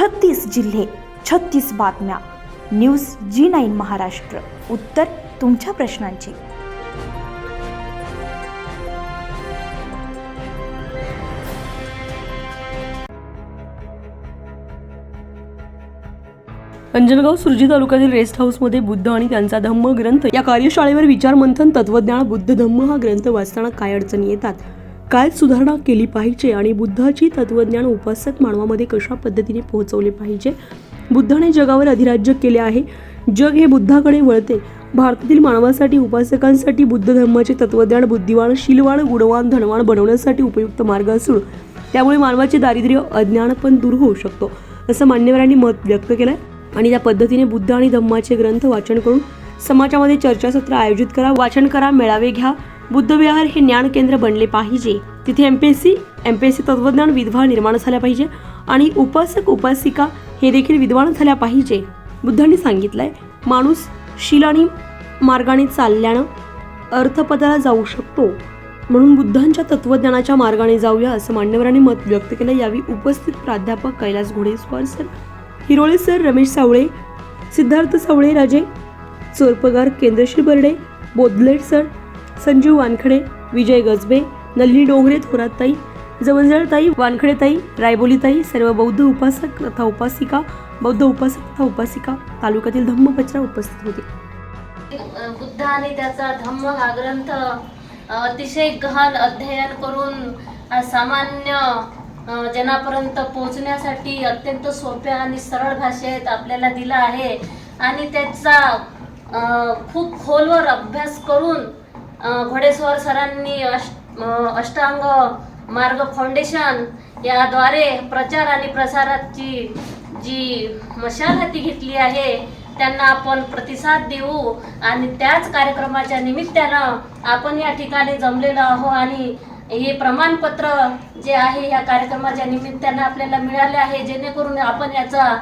छत्तीस जिल्हे छत्तीस बातम्या. News G nine Maharashtra. उत्तर तुमच्या प्रश्नांची. अंजनगाव सुरजी तालुक्यातील रेस्ट हाऊसमध्ये बुद्ध आणि त्यांचा धम्म ग्रंथ या कार्यशाळेवर विचारमंथन तत्वज्ञान बुद्ध धम्म हा ग्रंथ वाचताना काय अडचणी येतात? काय सुधारणा केली पाहिजे आणि बुद्धाची तत्वज्ञान उपासक मानवामध्ये कशा पद्धतीने पोहोचवले पाहिजे? बुद्धाने जगावर अधिराज्य केले आहे. जग हे बुद्धाकडे वळते. भारतातील मानवासाठी उपासकांसाठी बुद्ध धर्माचे तत्वज्ञान बुद्धिवान शीलवान गुणवान धनवान बनवण्यासाठी उपयुक्त मार्ग असून त्यामुळे मानवाचे दारिद्र्य अज्ञान पण दूर होऊ शकतो असं मान्यवरांनी मत व्यक्त केलंय. आणि त्या पद्धतीने बुद्ध आणि धम्माचे ग्रंथ वाचन करून समाजामध्ये चर्चासत्र आयोजित करा वाचन करा मेळावे घ्या बुद्धविहार हे ज्ञान केंद्र बनले पाहिजे. तिथे M P S C M P S C तत्वज्ञान विद्वान निर्माण झाल्या पाहिजे आणि उपासक उपासिका हे देखील विद्वान झाल्या पाहिजे. बुद्धांनी सांगितलंय माणूस शिलानी आणि मार्गाने चालल्यानं अर्थपदाला जाऊ शकतो. म्हणून बुद्धांच्या तत्वज्ञानाच्या मार्गाने जाऊया असं मान्यवरांनी मत व्यक्त केलं. यावेळी उपस्थित प्राध्यापक Kailas Ghodeswar sir Hirole sir Ramesh Savale Siddharth Savale Raje Chorpagar Kendrashri Barde Bodlet sir Sanjeev Wankhade Vijay Gajbe Nalli Dongre थोरातताई जवळजळताई वानखडेताई रायबोलीताई सर्व बौद्ध उपासक तथा उपासिका बौद्ध उपासक तथा उपासिका तालुक्यातील धम्मपचरा उपस्थित होते. बुद्ध आणि त्याचा धम्म हा ग्रंथ अतिशय गहन अध्ययन करून हा सामान्य जनापर्यंत पोहोचण्यासाठी अत्यंत सोप्या आणि सरळ भाषेत आपल्याला दिला आहे. आणि त्याचा खूप खोलवर अभ्यास करून घोडेस्वर सरांनी अष्ट अष्टांग मार्ग फाउंडेशन याद्वारे प्रचार आणि प्रसाराची जी मशाल हाती घेतली आहे त्यांना आपण प्रतिसाद देऊ आणि त्याच कार्यक्रमाच्या निमित्तानं आपण या ठिकाणी जमलेलो आहो आणि हे प्रमाणपत्र जे आहे या कार्यक्रमाच्या निमित्तानं आपल्याला मिळाले आहे जेणेकरून आपण याचा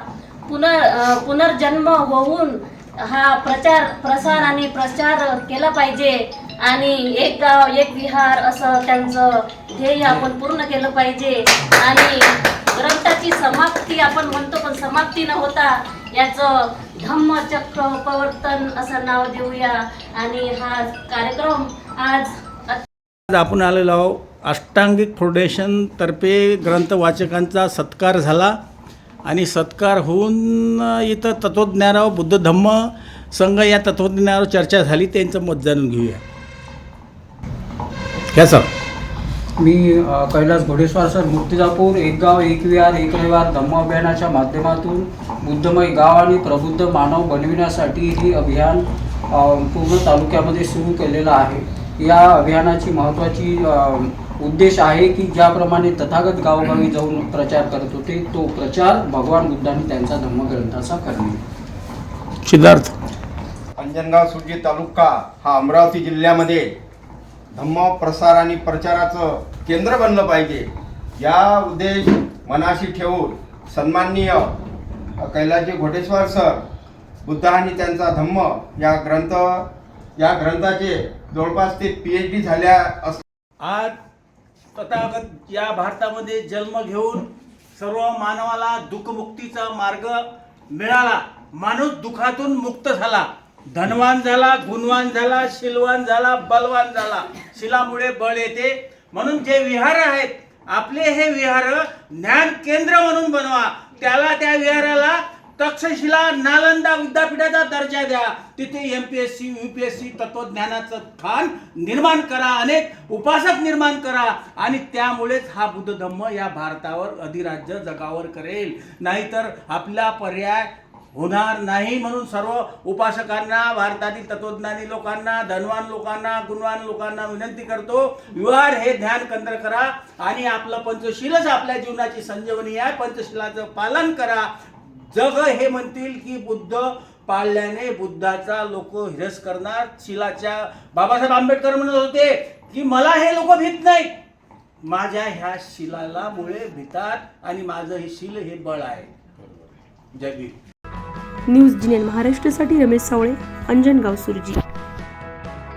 पुनर पुनर्जन्म होऊन हा प्रचार प्रसार आणि प्रचार केला पाहिजे. आणि एक गाव एक विहार असं त्यांचं ध्येय आपण पूर्ण केलं पाहिजे. आणि ग्रंथाची समाप्ती आपण म्हणतो पण समाप्ती न होता याचं धम्मचक्र प्रवर्तन असं नाव देऊया. आणि हा कार्यक्रम आज आज आपण आलेलो आहोत अष्टांगिक फाउंडेशनतर्फे ग्रंथवाचकांचा सत्कार झाला. आणि सत्कार होऊन इथं तत्त्वज्ञानावर बुद्ध धम्म संघ या तत्त्वज्ञानावर चर्चा झाली. त्यांचं मत जाणून घेऊया. क्या सर मी कैलास घोडेस्वार सर. मुक्तिजापूर एक गाव एक विहार एक रविवार धम्म अभियानाच्या माध्यमातून बुद्धमय गाव आणि प्रबुद्ध मानव बनविण्यासाठी ही अभियान पूर्ण तालुक्यामध्ये सुरू केलेलं आहे. या अभियानाची महत्त्वाची उद्देश आहे की ज्याप्रमाणे तथागत गावोगावी जाऊन प्रचार करत होते तो प्रचार भगवान बुद्धांनी त्यांचा धम्मग्रंथाचा करणे. सिद्धार्थ. अंजनगाव सुरजी तालुका हा अमरावती जिल्ह्यामध्ये धम्म प्रसार आणि प्रचाराचं केंद्र बनलं पाहिजे. या उद्देश मनाशी ठेवून सन्माननीय कैलाजी घोटेश्वर सर बुद्ध आणि त्यांचा धम्म या ग्रंथ या ग्रंथाचे जवळपास ते पी एच डी झाल्या अस आज तथागत या भारतामध्ये जन्म घेऊन सर्व मानवाला दुःखमुक्तीचा मार्ग मिळाला. माणूस दुःखातून मुक्त झाला. धनवान झाला गुणवान झाला शिलवान झाला बलवान झाला. शिलामुळे बळ येते. म्हणून जे विहार आहेत आपले हे विहार ज्ञान केंद्र म्हणून बनवा. त्याला त्या विहाराला तक्षशिला नालंदा विद्यापीठाचा दर्जा द्या. तिथे M P S C U P S C तत्वज्ञानाचं स्थान निर्माण करा. अनेक उपासक निर्माण करा. आणि त्यामुळेच हा बुद्ध धम्म या भारतावर अधिराज्य जगावर करेल. नाहीतर आपला पर्याय होणार नाही म्हणून सर्व उपासकांना भारतातील तत्वज्ञानी लोकांना धनवान लोकांना गुणवान लोकांना विनंती करतो विवार हे ध्यान केंद्र करा आणि आपलं पंचशीलच आपल्या जीवनाची संजीवनी आहे. पंचशीलाचं पालन करा. जग हे म्हणतील की बुद्ध पाळल्याने बुद्धाचा लोक हिरस करणार. शिलाच्या बाबासाहेब आंबेडकर म्हणत होते की मला हे लोक भीत नाहीत. माझ्या ह्या शिलाला मुळे भीतात आणि माझं हे शिल हे बळ आहे. जय न्यूज जिनेन महाराष्ट्रासाठी रमेश सावळे अंजनगाव सुरजी